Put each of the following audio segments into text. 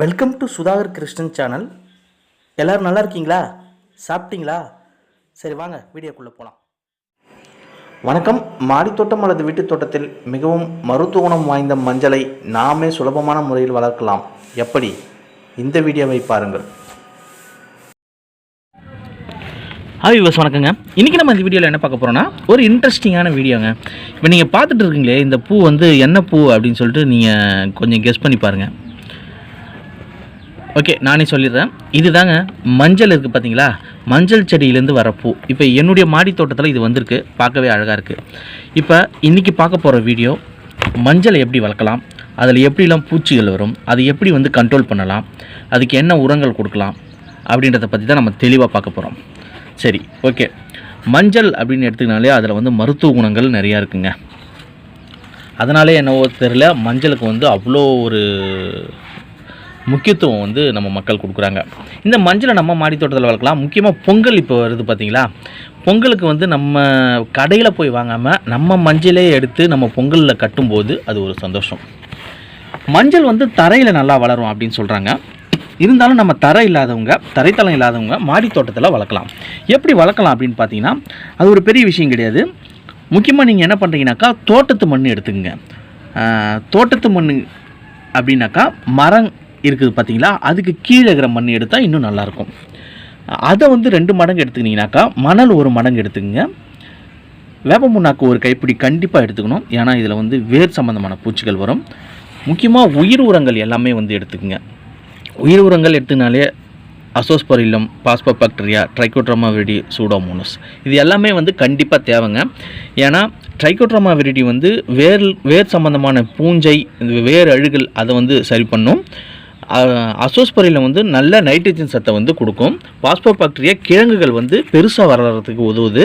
Welcome to Sudhakar Krishnan channel எல்லோரும் நல்லா இருக்கீங்களா? சாப்பிட்டீங்களா? சரி வாங்க வீடியோக்குள்ளே போகலாம் வணக்கம். மாடித்தோட்டம் அல்லது வீட்டுத் தோட்டத்தில் மிகவும் மருத்துவ குணம் வாய்ந்த மஞ்சளை நாமே சுலபமான முறையில் வளர்க்கலாம். எப்படி? இந்த வீடியோவை பாருங்கள். ஹாய் விவஸ் வணக்கங்க. இன்றைக்கி நம்ம இந்த வீடியோவில் என்ன பார்க்க போகிறோன்னா ஒரு இன்ட்ரெஸ்டிங்கான வீடியோங்க. இப்போ நீங்கள் பார்த்துட்டு இருக்கீங்களே இந்த பூ வந்து என்ன பூ அப்படின்னு சொல்லிட்டு நீங்கள் கொஞ்சம் கெஸ் பண்ணி பாருங்கள் ஓகே நானே சொல்லிடுறேன். இதுதாங்க மஞ்சள் இருக்குது பார்த்தீங்களா? மஞ்சள் செடியிலேருந்து வர பூ. இப்போ என்னுடைய மாடி தோட்டத்தில் இது வந்திருக்கு. பார்க்கவே அழகாக இருக்குது இப்போ இன்றைக்கி பார்க்க போகிற வீடியோ மஞ்சளை எப்படி வளர்க்கலாம்? அதில் எப்படிலாம் பூச்சிகள் வரும்? அதை எப்படி வந்து கண்ட்ரோல் பண்ணலாம்? அதுக்கு என்ன உரங்கள் கொடுக்கலாம்? அப்படின்றத பற்றி தான் நம்ம தெளிவாக பார்க்க போகிறோம் சரி ஓகே. மஞ்சள் அப்படின்னு எடுத்துக்கினாலே அதில் வந்து மருத்துவ குணங்கள் நிறையா இருக்குங்க. அதனாலே என்னவோ தெரில மஞ்சளுக்கு வந்து அவ்வளோ ஒரு முக்கியத்துவம் வந்து நம்ம மக்கள் கொடுக்குறாங்க. இந்த மஞ்சளை நம்ம மாடி தோட்டத்தில் வளர்க்கலாம். முக்கியமாக பொங்கல் இப்போ வருது பார்த்தீங்களா பொங்கலுக்கு வந்து நம்ம கடையில் போய் வாங்காமல் நம்ம மஞ்சளே எடுத்து நம்ம பொங்கலில் கட்டும்போது அது ஒரு சந்தோஷம். மஞ்சள் வந்து தரையில் நல்லா வளரும் அப்படின்னு சொல்கிறாங்க இருந்தாலும் நம்ம தரை இல்லாதவங்க தரைத்தளம் இல்லாதவங்க மாடி தோட்டத்தில் வளர்க்கலாம். எப்படி வளர்க்கலாம் அப்படின்னு பார்த்தீங்கன்னா அது ஒரு பெரிய விஷயம் கிடையாது. முக்கியமாக நீங்கள் என்ன பண்ணுறீங்கனாக்கா தோட்டத்து மண் எடுத்துக்கங்க. தோட்டத்து மண் அப்படின்னாக்கா மரம் இருக்குது பார்த்தீங்களா? அதுக்கு கீழே இருக்கிற மண் எடுத்தால் இன்னும் நல்லாயிருக்கும். அதை வந்து ரெண்டு மடங்கு எடுத்துக்கிட்டிங்கனாக்கா மணல் ஒரு மடங்கு எடுத்துக்கங்க. வேப்ப முன்னாக்கு ஒரு கைப்பிடி கண்டிப்பாக எடுத்துக்கணும். ஏன்னா இதில் வந்து வேர் சம்மந்தமான பூச்சிகள் வரும். முக்கியமாக உயிர் உரங்கள் எல்லாமே வந்து எடுத்துக்கோங்க. உயிர் உரங்கள் எடுத்துனாலே azospirillum phosphobacteria trichoderma viride pseudomonas. இது எல்லாமே வந்து கண்டிப்பாக தேவைங்க. ஏன்னா ட்ரைகோட்ரமா விரிடி வந்து வேர் வேர் சம்மந்தமான பூஞ்சை இந்த வேர் அழுகல் அதை வந்து சரி பண்ணும். அசோஸ்பரியில் வந்து நல்ல நைட்ரஜன் சத்தை வந்து கொடுக்கும். பாஸ்போபாக்டீரியா கிழங்குகள் வந்து பெருசாக வளர்கிறதுக்கு உதவுது.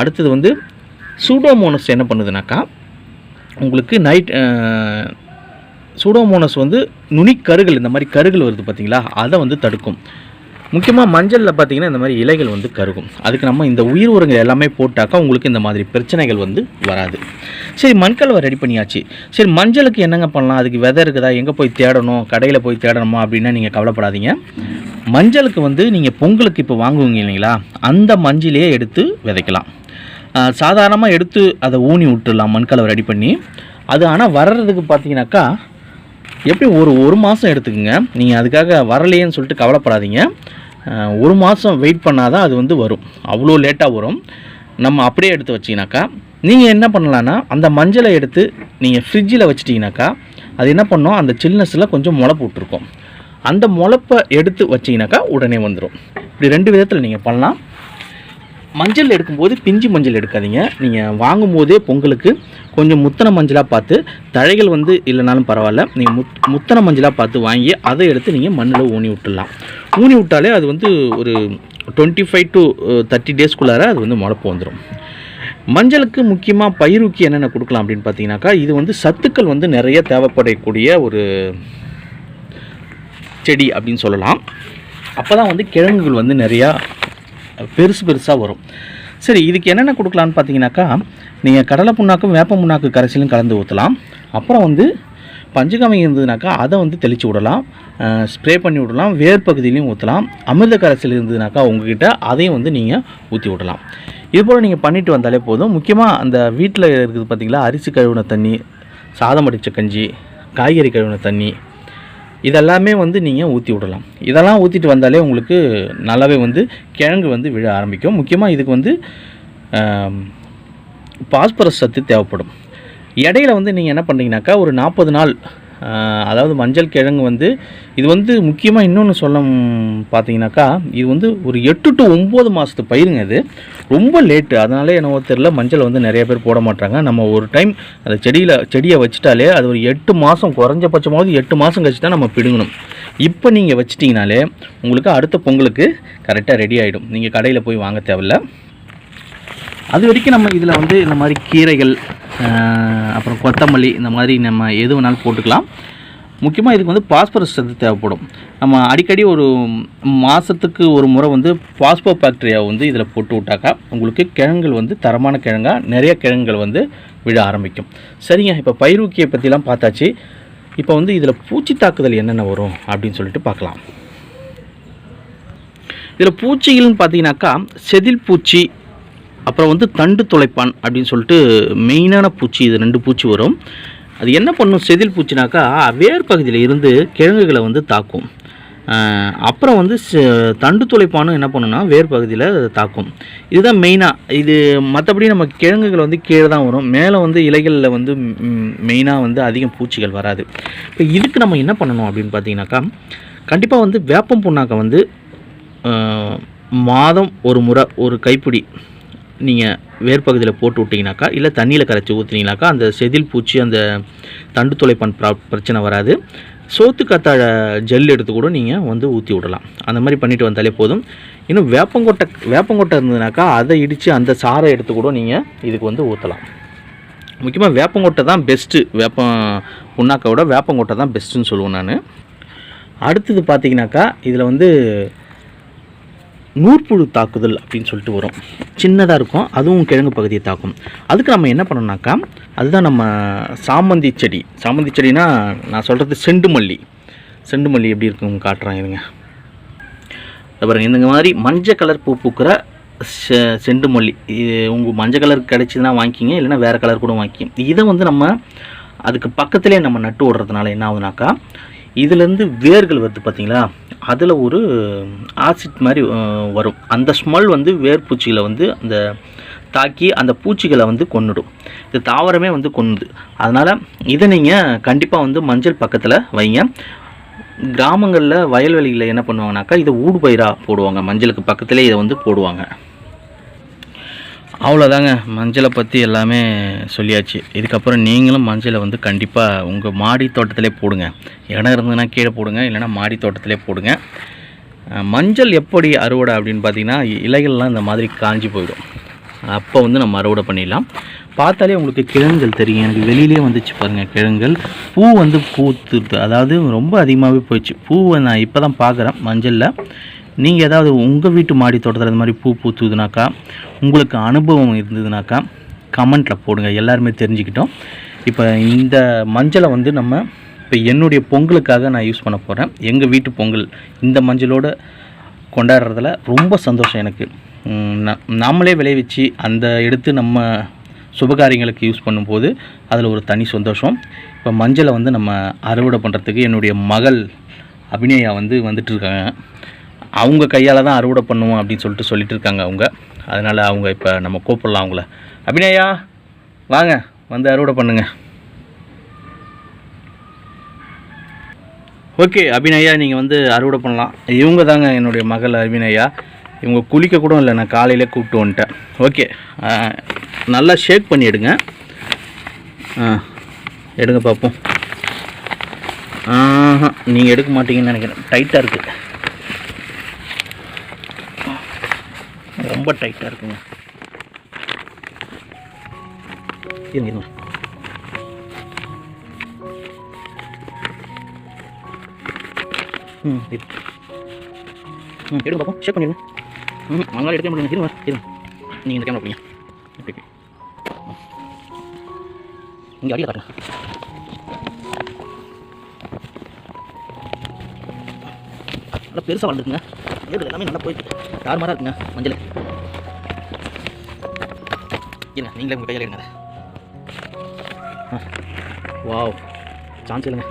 அடுத்தது வந்து சூடோமோனஸ் என்ன பண்ணுதுனாக்கா உங்களுக்கு நைட் சூடோமோனஸ் வந்து நுனிக்கருகள் இந்த மாதிரி கருகள் வருது பார்த்தீங்களா அதை வந்து தடுக்கும். முக்கியமாக மஞ்சளில் பார்த்தீங்கன்னா இந்த மாதிரி இலைகள் வந்து கருகும். அதுக்கு நம்ம இந்த உயிர் உரங்கள் எல்லாமே போட்டாக்கா உங்களுக்கு இந்த மாதிரி பிரச்சனைகள் வந்து வராது. சரி மண்கலவை ரெடி பண்ணியாச்சு. சரி மஞ்சளுக்கு என்னங்க பண்ணலாம்? அதுக்கு விதை இருக்குதா? எங்கே போய் தேடணும்? கடையில் போய் தேடணுமா? அப்படின்னா நீங்கள் கவலைப்படாதீங்க. மஞ்சளுக்கு வந்து நீங்கள் பொங்கலுக்கு இப்போ வாங்குவீங்க இல்லைங்களா? அந்த மஞ்சளையே எடுத்து விதைக்கலாம். சாதாரணமாக எடுத்து அதை ஊனி விட்டுடலாம் மண்கலவை ரெடி பண்ணி. அது ஆனால் வர்றதுக்கு பார்த்தீங்கன்னாக்கா எப்படி ஒரு ஒரு மாதம் எடுத்துக்கோங்க. நீங்கள் அதுக்காக வரலையேன்னு சொல்லிட்டு கவலைப்படாதீங்க. ஒரு மாதம் வெயிட் பண்ணால் தான் அது வந்து வரும். அவ்வளோ லேட்டாக வரும். நம்ம அப்படியே எடுத்து வச்சிங்கனாக்கா நீங்கள் என்ன பண்ணலான்னா அந்த மஞ்சளை எடுத்து நீங்கள் ஃப்ரிட்ஜில் வச்சிட்டிங்கனாக்கா அது என்ன பண்ணோம்? அந்த சில்னஸில் கொஞ்சம் முளைப்பு விட்டுருக்கும். அந்த முளைப்பை எடுத்து வச்சிங்கனாக்கா உடனே வந்துடும் இப்படி ரெண்டு விதத்தில் நீங்கள் பண்ணலாம். மஞ்சள் எடுக்கும்போது பிஞ்சு மஞ்சள் எடுக்காதீங்க. நீங்கள் வாங்கும்போதே பொங்கலுக்கு கொஞ்சம் முத்தனை மஞ்சளாக பார்த்து தழைகள் வந்து இல்லைனாலும் பரவாயில்ல. நீங்கள் முத் முத்தனை மஞ்சளாக பார்த்து வாங்கி அதை எடுத்து நீங்கள் மண்ணில் ஊனி விட்டுடலாம். ஊனி விட்டாலே அது வந்து ஒரு டுவெண்ட்டி ஃபைவ் டு தேர்ட்டி டேஸ்க்குள்ளார அது வந்து முளப்பு வந்துடும் மஞ்சளுக்கு முக்கியமாக பயிருக்கு என்னென்ன கொடுக்கலாம் அப்படின்னு பார்த்தீங்கன்னாக்கா இது வந்து சத்துக்கள் வந்து நிறைய தேவைப்படக்கூடிய ஒரு செடி அப்படின்னு சொல்லலாம். அப்போ தான் வந்து கிழங்குகள் வந்து நிறையா பெருசு பெருசாக வரும். சரி இதுக்கு என்னென்ன கொடுக்கலான்னு பார்த்தீங்கன்னாக்கா நீங்கள் கடலை புண்ணாக்கும் வேப்ப புண்ணாக்கு கரைசலும் கலந்து ஊற்றலாம் அப்புறம் வந்து பஞ்சகமை இருந்ததுனாக்கா அதை வந்து தெளித்து விடலாம். ஸ்ப்ரே பண்ணி விடலாம். வேர் பகுதியிலையும் ஊற்றலாம் அமிர்த கரைசல் இருந்ததுனாக்கா உங்ககிட்ட அதையும் வந்து நீங்கள் ஊற்றி விடலாம். இதுபோல் நீங்கள் பண்ணிட்டு வந்தாலே போதும். முக்கியமாக அந்த வீட்டில் இருக்குது பார்த்தீங்களா அரிசி கழுவின தண்ணி சாதம் அடித்த கஞ்சி காய்கறி கழுவின தண்ணி இதெல்லாமே வந்து நீங்கள் ஊற்றி விடலாம். இதெல்லாம் ஊற்றிட்டு வந்தாலே உங்களுக்கு நல்லாவே வந்து கிழங்கு வந்து விழ ஆரம்பிக்கும். முக்கியமாக இதுக்கு வந்து பாஸ்பரஸ் சத்து தேவைப்படும். இடையில வந்து நீங்கள் என்ன பண்ணுறீங்கனாக்கா ஒரு நாற்பது நாள் அதாவது மஞ்சள் கிழங்கு வந்து இது வந்து முக்கியமாக இன்னொன்று சொல்ல பார்த்தீங்கன்னாக்கா இது வந்து ஒரு எட்டு டு ஒம்பது மாதத்து பயிருங்க இது. ரொம்ப லேட்டு அதனாலே என்னவோ தெரில மஞ்சள் வந்து நிறைய பேர் போட மாட்டாங்க. நம்ம ஒரு டைம் அந்த செடியில் செடியை வச்சுட்டாலே அது ஒரு எட்டு மாதம் குறைஞ்சபட்சமாவது எட்டு மாதம் கழிச்சு தான் நம்ம பிடுங்கணும். இப்போ நீங்கள் வச்சிட்டிங்கனாலே உங்களுக்கு அடுத்த பொங்கலுக்கு கரெக்டாக ரெடி ஆகிடும் நீங்கள் கடையில் போய் வாங்க தேவையில்ல. அது வரைக்கும் நம்ம இதில் வந்து இந்த மாதிரி கீரைகள் அப்புறம் கொத்தமல்லி இந்த மாதிரி நம்ம எது வேணாலும் போட்டுக்கலாம். முக்கியமாக இதுக்கு வந்து பாஸ்பரஸ் சத்து தேவைப்படும். நம்ம அடிக்கடி ஒரு மாதத்துக்கு ஒரு முறை வந்து பாஸ்போ பாக்டீரியாவை வந்து இதில் போட்டு விட்டாக்கா உங்களுக்கு கிழங்குகள் வந்து தரமான கிழங்காக நிறைய கிழங்குகள் வந்து விழ ஆரம்பிக்கும். சரிங்க இப்போ பயிரூக்கியை பற்றிலாம் பார்த்தாச்சு. இப்போ வந்து இதில் பூச்சி தாக்குதல் என்னென்ன வரும் அப்படின்னு சொல்லிட்டு பார்க்கலாம். இதில் பூச்சிகள்னு பார்த்தீங்கன்னாக்கா செதில் பூச்சி அப்புறம் வந்து தண்டு துளைப்பான் அப்படின்னு சொல்லிட்டு மெயினான பூச்சி இது ரெண்டு பூச்சி வரும். அது என்ன பண்ணும்? செதில் பூச்சினாக்கா வேர் பகுதியில் இருந்து கிழங்குகளை வந்து தாக்கும். அப்புறம் வந்து தண்டு துளைப்பானும் என்ன பண்ணுன்னா வேர் பகுதியில் தாக்கும். இதுதான் மெயினாக இது மற்றபடி நம்ம கிழங்குகள் வந்து கீழே தான் வரும். மேலே வந்து இலைகளில் வந்து மெயினாக வந்து அதிகம் பூச்சிகள் வராது. இப்போ இதுக்கு நம்ம என்ன பண்ணணும் அப்படின்னு பார்த்தீங்கன்னாக்கா கண்டிப்பாக வந்து வேப்பம் புண்ணாக்கை வந்து மாதம் ஒரு முறை ஒரு கைப்பிடி நீங்கள் வேர்பகுதியில் போட்டு விட்டிங்கனாக்கா இல்லை தண்ணியில் கரைச்சி ஊற்றினீங்கனாக்கா அந்த செதில் பூச்சி அந்த தண்டு துளைப்பான் ப்ரா பிரச்சனை வராது. சோத்து கத்தாழ ஜெல் எடுத்து கூட நீங்கள் வந்து ஊற்றி விடலாம். அந்த மாதிரி பண்ணிட்டு வந்தாலே போதும். இன்னும் வேப்பங்கொட்டை வேப்பங்கொட்டை இருந்ததுனாக்கா அதை இடித்து அந்த சாறை எடுத்து கூட நீங்கள் இதுக்கு வந்து ஊற்றலாம் முக்கியமாக வேப்பங்கொட்டை தான் பெஸ்ட்டு வேப்பம் புண்ணாக்கை விட வேப்பங்கொட்டை தான் பெஸ்ட்டுன்னு சொல்லுவேன் நான். அடுத்தது பார்த்தீங்கன்னாக்கா இதில் வந்து நூற்புழு தாக்குதல் அப்படின்னு சொல்லிட்டு வரும். சின்னதாக இருக்கும் அதுவும் கிழங்கு பகுதியை தாக்கும். அதுக்கு நம்ம என்ன பண்ணோம்னாக்கா அதுதான் நம்ம சாமந்தி செடி. சாமந்தி செடினா நான் சொல்கிறது செண்டு மல்லி. செண்டு மல்லி எப்படி இருக்கும் காட்டுறேன் இருங்க அப்புறம் இந்த மாதிரி மஞ்சள் கலர் பூ பூக்கிற செ செண்டு மல்லி. இது உங்கள் மஞ்சள் கலர் கிடச்சிதுன்னா வாங்கிக்கிங்க இல்லைன்னா வேறு கலர் கூட வாங்கிக்கிங்க. இதை வந்து நம்ம அதுக்கு பக்கத்துலேயே நம்ம நட்டு விடுறதுனால என்ன ஆகுதுனாக்கா இதுலேருந்து வேர்கள் வருது பார்த்தீங்களா அதில் ஒரு ஆசிட் மாதிரி வரும். அந்த ஸ்மெல் வந்து வேர்பூச்சிகளை வந்து அந்த தாக்கி அந்த பூச்சிகளை வந்து கொன்னுடும். இது தாவரமே வந்து கொன்னுது. அதனால் இதை நீங்கள் கண்டிப்பாக வந்து மஞ்சள் பக்கத்தில் வைங்க. கிராமங்களில் வயல்வெளிகளில் என்ன பண்ணுவாங்கனாக்கா இதை ஊடுபயிராக போடுவாங்க. மஞ்சளுக்கு பக்கத்துலேயே இதை வந்து போடுவாங்க. அவ்வளோதாங்க மஞ்சளை பற்றி எல்லாமே சொல்லியாச்சு. இதுக்கப்புறம் நீங்களும் மஞ்சளை வந்து கண்டிப்பாக உங்கள் மாடி தோட்டத்திலே போடுங்க. இடம் இருந்ததுன்னா கீழே போடுங்க. இல்லைன்னா மாடி தோட்டத்திலே போடுங்க. மஞ்சள் எப்படி அறுவடை அப்படின்னு பார்த்தீங்கன்னா இலைகள்லாம் இந்த மாதிரி காஞ்சி போயிடும். அப்போ வந்து நம்ம அறுவடை பண்ணிடலாம். பார்த்தாலே உங்களுக்கு கிழங்குகள் தெரியும். எனக்கு வெளியிலே வந்துச்சு பாருங்கள் கிழங்குகள். பூ வந்து பூத்துருது அதாவது ரொம்ப அதிகமாகவே போயிடுச்சு. பூவை நான் இப்போ தான் பார்க்குறேன் மஞ்சளில். நீங்கள் ஏதாவது உங்கள் வீட்டு மாடி தோட்டத்தில் இந்த மாதிரி பூ பூத்துதுனாக்கா உங்களுக்கு அனுபவம் இருந்ததுனாக்கா கமெண்ட்டில் போடுங்க. எல்லாருமே தெரிஞ்சுக்கிட்டோம். இப்போ இந்த மஞ்சளை வந்து நம்ம இப்போ என்னுடைய பொங்கலுக்காக நான் யூஸ் பண்ண போகிறேன் எங்கள் வீட்டு பொங்கல் இந்த மஞ்சளோட கொண்டாடுறதுல ரொம்ப சந்தோஷம் எனக்கு. உம், நாமளே விளைவிச்சு அந்த எடுத்து நம்ம சுபகாரியங்களுக்கு யூஸ் பண்ணும்போது அதில் ஒரு தனி சந்தோஷம். இப்போ மஞ்சளை வந்து நம்ம அறுவடை பண்ணுறதுக்கு என்னுடைய மகள் அபிநயா வந்து வந்துட்டு இருக்காங்க. அவங்க கையால் தான் அறுவடை பண்ணுவோம் அப்படின்னு சொல்லிட்டு சொல்லிட்டு இருக்காங்க அவங்க. அதனால் அவங்க இப்போ நம்ம கூப்பிடலாம் அவங்கள. அபிநயா வாங்க வந்து அறுவடை பண்ணுங்க. ஓகே அபிநயா நீங்கள் வந்து அறுவடை பண்ணலாம். இவங்க தாங்க என்னுடைய மகள் அபிநயா. இவங்க குளிக்க கூட இல்லை நான் காலையிலே கூப்பிட்டு வந்துட்டேன். ஓகே நல்லா ஷேக் பண்ணி எடுங்க. ஆ எடுங்க பார்ப்போம் நீங்கள் எடுக்க மாட்டீங்கன்னு நினைக்கிறேன். டைட்டாக இருக்குது ரொம்ப டைட்டாக இருக்குங்க. இருங்க இருங்க. ம் இரு. ம் எடுங்க பார்ப்போம் ஷேக் பண்ணிடுங்க. ம் அவங்களால எடுக்க முடியல. இருங்க இருங்க. நீங்கள் இந்த கேமரா போங்க இங்கே அடியில் காட்டுங்க. நல்லா பெருசாக வளர்ந்துருக்குங்க ஏடு எல்லாமே நல்லா போயிட்டு யார் மாதிரி இருக்குங்க? மஞ்சள். இருங்க நீங்களே உங்கள் கையில் எடுங்க. ஆ. வாவ். சான்ஸ் இல்லைங்க.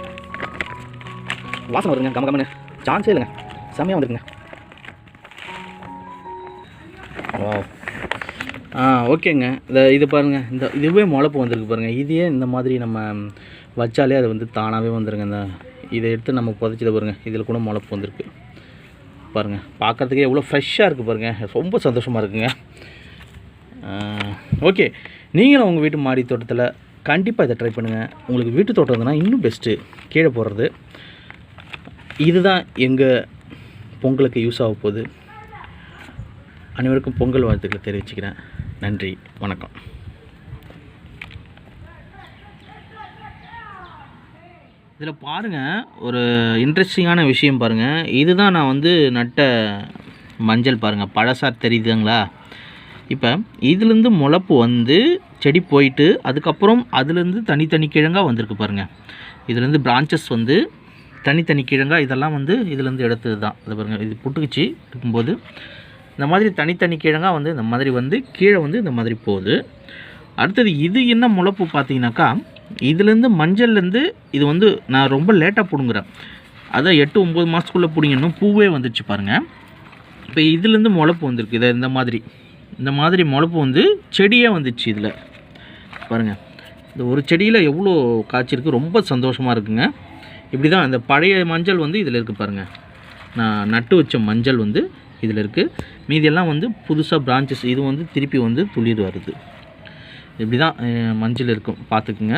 வாசனை வருங்க கம கம்மனு சான்ஸே இல்லைங்க. செம்மையாக வந்துருக்குங்க. வாவ். ஆ ஓகேங்க. இந்த இது பாருங்கள் இந்த இதுவே முளைப்பு வந்திருக்கு பாருங்கள் இதையே இந்த மாதிரி நம்ம வச்சாலே அது வந்து தானாகவே வந்துருங்க. இந்த இதை எடுத்து நம்ம புதைச்சிட பாருங்கள் இதில் கூட முளைப்பு வந்திருக்கு. பாருங்கள் பார்க்குறதுக்கே எவ்வளோ ஃப்ரெஷ்ஷாக இருக்குது பாருங்கள் ரொம்ப சந்தோஷமாக இருக்குங்க. ஓகே நீங்களும் உங்கள் வீட்டு மாடி தோட்டத்தில் கண்டிப்பாக இதை ட்ரை பண்ணுங்கள் உங்களுக்கு வீட்டு தோட்டம் இருந்ததுன்னா இன்னும் பெஸ்ட்டு கீழே போடுறது. இதுதான் எங்கள் பொங்கலுக்கு யூஸ் ஆக போகுது. அனைவருக்கும் பொங்கல் வாழ்த்துக்களை தெரிவிச்சுக்கிறேன். நன்றி வணக்கம். இதில் பாருங்கள் ஒரு இன்ட்ரெஸ்டிங்கான விஷயம் பாருங்கள் இதுதான் நான் வந்து நட்ட மஞ்சள் பாருங்கள் பழசார் தெரியுதுங்களா? இப்போ இதுலேருந்து முளப்பு வந்து செடி போயிட்டு அதுக்கப்புறம் அதுலேருந்து தனித்தனி கிழங்காக வந்திருக்கு பாருங்கள் இதுலேருந்து பிரான்ச்சஸ் வந்து தனித்தனி கிழங்காக இதெல்லாம் வந்து இதுலேருந்து எடுத்தது தான். அது பாருங்கள் இது புட்டுக்குச்சி இருக்கும்போது. இந்த மாதிரி தனித்தனி கிழங்காக வந்து இந்த மாதிரி வந்து கீழே வந்து இந்த மாதிரி போகுது. அடுத்தது இது என்ன முளைப்பு பார்த்தீங்கன்னாக்கா இதுலேருந்து மஞ்சள்லேருந்து இது வந்து நான் ரொம்ப லேட்டாக பிடுங்குறேன். அதான் எட்டு ஒம்பது மாதத்துக்குள்ளே பிடிங்கணும் பூவே வந்துச்சு பாருங்கள் இப்போ இதுலேருந்து முளப்பு வந்திருக்கு. இதை இந்த மாதிரி. இந்த மாதிரி முளப்பு வந்து செடியே வந்துச்சு இதில். பாருங்கள் இந்த ஒரு செடியில் எவ்வளோ காய்ச்சிருக்கு. ரொம்ப சந்தோஷமாக இருக்குங்க. இப்படி தான் இந்த பழைய மஞ்சள் வந்து இதில் இருக்குது பாருங்கள் நான் நட்டு வச்ச மஞ்சள் வந்து இதில் இருக்குது மீதியெல்லாம் வந்து புதுசாக பிரான்ச்சஸ் இது வந்து திருப்பி வந்து துளிர் வருது. இப்படி தான் மஞ்சள் இருக்கும். பார்த்துக்குங்க.